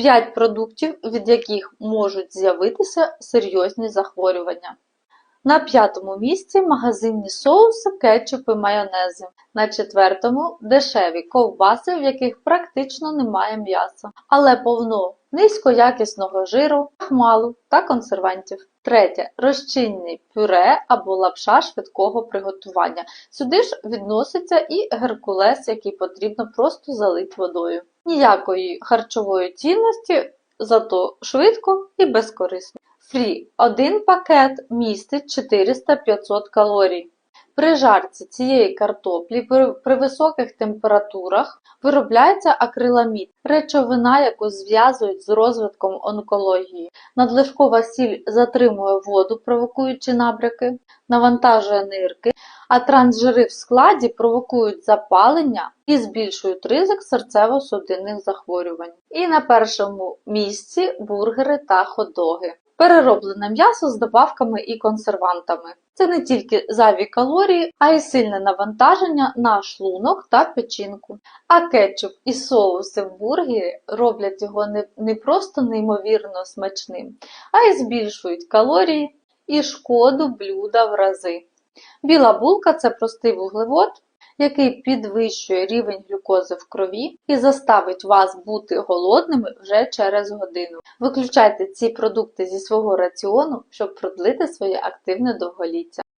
5 продуктів, від яких можуть з'явитися серйозні захворювання. На п'ятому місці магазинні соуси, кетчупи, майонези. На четвертому дешеві ковбаси, в яких практично немає м'яса, але повно низькоякісного жиру, хмалу та консервантів. Третє розчинні пюре або лапша швидкого приготування. Сюди ж відноситься і геркулес, який потрібно просто залити водою. Ніякої харчової цінності, зато швидко і безкорисно. Фрі. Один пакет містить 400-500 калорій. При жарці цієї картоплі при, високих температурах виробляється акриламід, речовина, яку зв'язують з розвитком онкології. Надлишкова сіль затримує воду, провокуючи набряки, навантажує нирки, а трансжири в складі провокують запалення і збільшують ризик серцево-судинних захворювань. І на першому місці бургери та хот-доги. Перероблене м'ясо з добавками і консервантами. Це не тільки зайві калорії, а й сильне навантаження на шлунок та печінку. А кетчуп і соуси в бургері роблять його не, не просто неймовірно смачним, а й збільшують калорії і шкоду блюда в рази. Біла булка це простий вуглевод, який підвищує рівень глюкози в крові і заставить вас бути голодними вже через годину. Виключайте ці продукти зі свого раціону, щоб продлити своє активне довголіття.